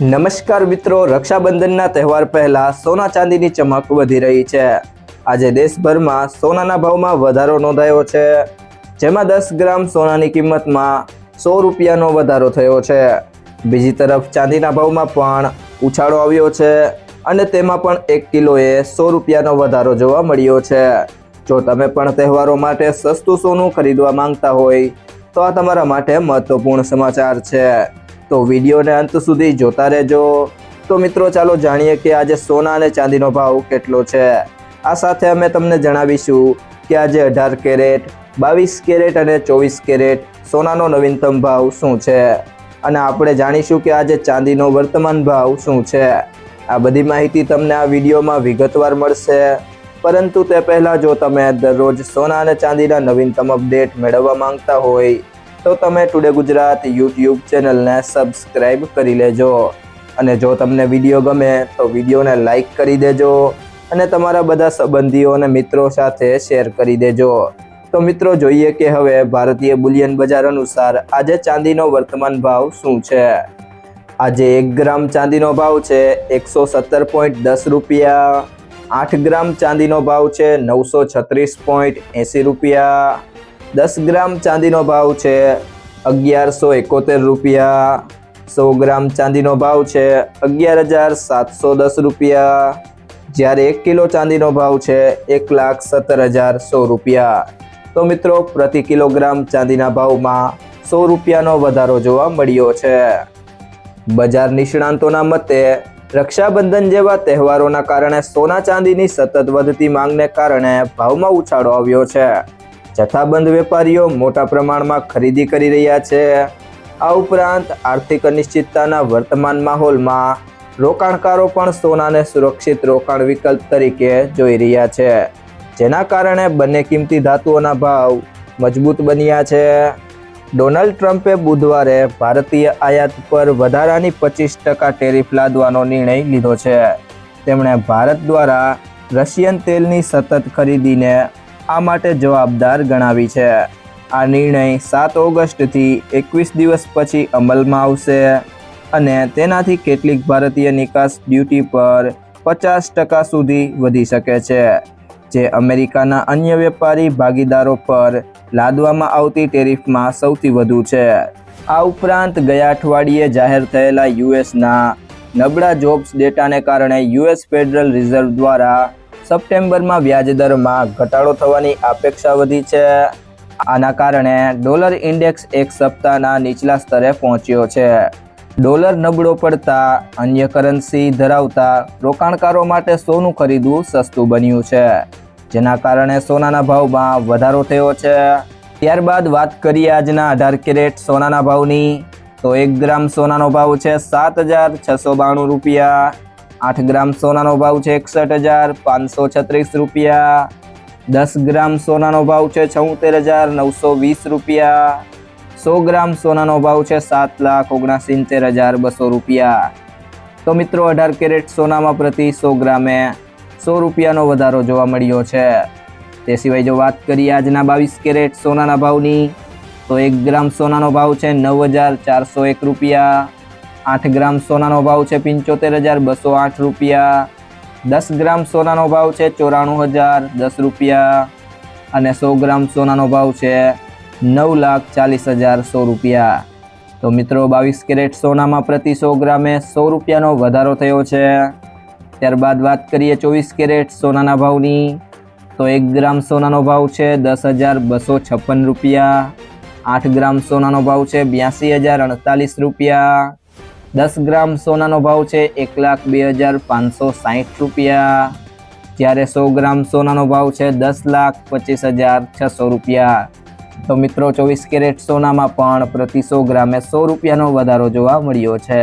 નમસ્કાર મિત્રો, રક્ષાબંધનના તહેવાર પહેલા સોના ચાંદીની ચમક વધી રહી છે. આજે દેશભરમાં સોનાના ભાવમાં વધારો નોંધાયો છે. જેમાં દસ ગ્રામ સોનાની કિંમતમાં સો રૂપિયાનો વધારો થયો છે. બીજી તરફ ચાંદીના ભાવમાં પણ ઉછાળો આવ્યો છે અને તેમાં પણ એક કિલોએ સો રૂપિયાનો વધારો જોવા મળ્યો છે. જો તમે પણ તહેવારો માટે સસ્તું સોનું ખરીદવા માંગતા હોય, તો આ તમારા માટે મહત્વપૂર્ણ સમાચાર છે. તો વિડીયોને અંત સુધી જોતા રહેજો. તો મિત્રો, ચાલો જાણીએ કે આજે સોના અને ચાંદીનો ભાવ કેટલો છે. આ સાથે અમે તમને જણાવીશું કે આજે અઢાર કેરેટ, બાવીસ કેરેટ અને ચોવીસ કેરેટ સોનાનો નવીનતમ ભાવ શું છે. અને આપણે જાણીશું કે આજે ચાંદીનો વર્તમાન ભાવ શું છે. આ બધી માહિતી તમને આ વિડીયોમાં વિગતવાર મળશે. પરંતુ તે પહેલાં જો તમે દરરોજ સોના અને ચાંદીના નવીનતમ અપડેટ મેળવવા માંગતા હોય તો તમે ટુડે ગુજરાત યુટ્યુબ ચેનલને સબસ્ક્રાઈબ કરી લેજો. અને જો તમને વીડિયો ગમે તો વિડીયોને લાઈક કરી દેજો. અને તમારા બધા સંબંધીઓ અને મિત્રો સાથે શેર કરી દેજો. તો મિત્રો, જોઈએ કે હવે ભારતીય બુલિયન બજાર અનુસાર આજે ચાંદીનો વર્તમાન ભાવ શું છે? આજે એક ગ્રામ ચાંદીનો ભાવ છે એકસો સત્તર પોઈન્ટ દસ રૂપિયા. આઠ ગ્રામ ચાંદીનો ભાવ છે નવસો છત્રીસ પોઈન્ટ એંસી રૂપિયા. દસ ગ્રામ ચાંદીનો ભાવ છે અગિયારસો એકોતેર રૂપિયા. સો ગ્રામ ચાંદીનો ભાવ છે અગિયાર હજાર સાતસો દસ રૂપિયા. જ્યારે એક કિલો ચાંદીનો ભાવ છે એક લાખ સત્તર હજાર સો રૂપિયા. તો મિત્રો, પ્રતિ કિલોગ્રામ ચાંદીના ભાવમાં સો રૂપિયાનો વધારો જોવા મળ્યો છે. બજાર નિષ્ણાંતોના મતે, રક્ષાબંધન જેવા તહેવારોના કારણે સોના ચાંદીની સતત વધતી માંગને કારણે ભાવમાં ઉછાળો આવ્યો છે. જથ્થાબંધ વેપારીઓ મોટા પ્રમાણમાં ખરીદી કરી રહ્યા છે. આ ઉપરાંત આર્થિક અનિશ્ચિતતાના વર્તમાન માહોલમાં રોકાણકારો પણ સોનાને સુરક્ષિત રોકાણ વિકલ્પ તરીકે જોઈ રહ્યા છે. જેના કારણે બંને કિંમતી ધાતુઓના ભાવ મજબૂત બન્યા છે. ડોનાલ્ડ ટ્રમ્પે બુધવારે ભારતીય આયાત પર વધારાની પચીસ ટકા ટેરિફ લાદવાનો નિર્ણય લીધો છે. તેમણે ભારત દ્વારા રશિયન તેલની સતત ખરીદીને આ માટે જવાબદાર ગણાવી છે. આ નિર્ણય સાત ઓગસ્ટથી એકવીસ દિવસ પછી અમલમાં આવશે અને તેનાથી કેટલીક ભારતીય નિકાસ ડ્યુટી પર પચાસ ટકા સુધી વધી શકે છે, જે અમેરિકાના અન્ય વેપારી ભાગીદારો પર લાદવામાં આવતી ટેરિફમાં સૌથી વધુ છે. આ ઉપરાંત ગયા અઠવાડિયે જાહેર થયેલા યુએસના નબળા જોબ્સ ડેટાને કારણે યુએસ ફેડરલ રિઝર્વ દ્વારા સપ્ટેમ્બરમાં વ્યાજદરમાં ઘટાડો થવાની અપેક્ષા વધી છે. આના કારણે ડોલર ઇન્ડેક્સ એક સપ્તાહના નીચલા સ્તરે પહોંચ્યો છે. ડોલર નબળો પડતા અન્ય કરન્સી ધરાવતા રોકાણકારો માટે સોનું ખરીદવું સસ્તું બન્યું છે, જેના કારણે સોનાના ભાવમાં વધારો થયો છે. ત્યારબાદ વાત કરીએ આજના અઢાર કેરેટ સોનાના ભાવની, તો એક ગ્રામ સોનાનો ભાવ છે સાત હજાર છસો બાણું રૂપિયા. આઠ ગ્રામ સોનાનો ભાવ છે એકસઠ હજાર પાંચસો છત્રીસ રૂપિયા. દસ ગ્રામ સોનાનો ભાવ છે છોતેર હજાર નવસો વીસ રૂપિયા. સો ગ્રામ સોનાનો ભાવ છે સાત લાખ ઓગણસિત્તેર હજાર બસો રૂપિયા. તો મિત્રો, અઢાર કેરેટ સોનામાં પ્રતિ સો ગ્રામે સો રૂપિયાનો વધારો જોવા મળ્યો છે. તે સિવાય જો વાત કરીએ આજના બાવીસ કેરેટ સોનાના ભાવની, તો એક ગ્રામ સોનાનો ભાવ છે નવ હજાર ચારસો એક રૂપિયા. આઠ ગ્રામ સોનાનો ભાવ છે પંચોતેર હજાર બસો આઠ રૂપિયા. દસ ગ્રામ સોનાનો ભાવ છે ચોરાણું હજાર દસ રૂપિયા. અને સો ગ્રામ સોનાનો ભાવ છે નવ લાખ ચાલીસ હજાર સો રૂપિયા. તો મિત્રો, બાવીસ કેરેટ સોનામાં પ્રતિ સો ગ્રામે સો રૂપિયાનો વધારો થયો છે. ત્યારબાદ વાત કરીએ ચોવીસ કેરેટ સોનાના ભાવની. તો એક ગ્રામ સોનાનો ભાવ છે દસ હજાર બસો છપ્પન રૂપિયા. આઠ ગ્રામ સોનાનો ભાવ છે બ્યાસી હજાર અડતાલીસ રૂપિયા. દસ ગ્રામ સોનાનો ભાવ છે એક લાખ બે હજાર પાંચસો સાહીઠ રૂપિયા. જ્યારે સો ગ્રામ સોનાનો ભાવ છે દસ લાખ પચીસ હજાર છસો રૂપિયા. તો મિત્રો ચોવીસ કેરેટ સોનામાં પણ પ્રતિ સો ગ્રામે સો રૂપિયાનો વધારો જોવા મળ્યો છે.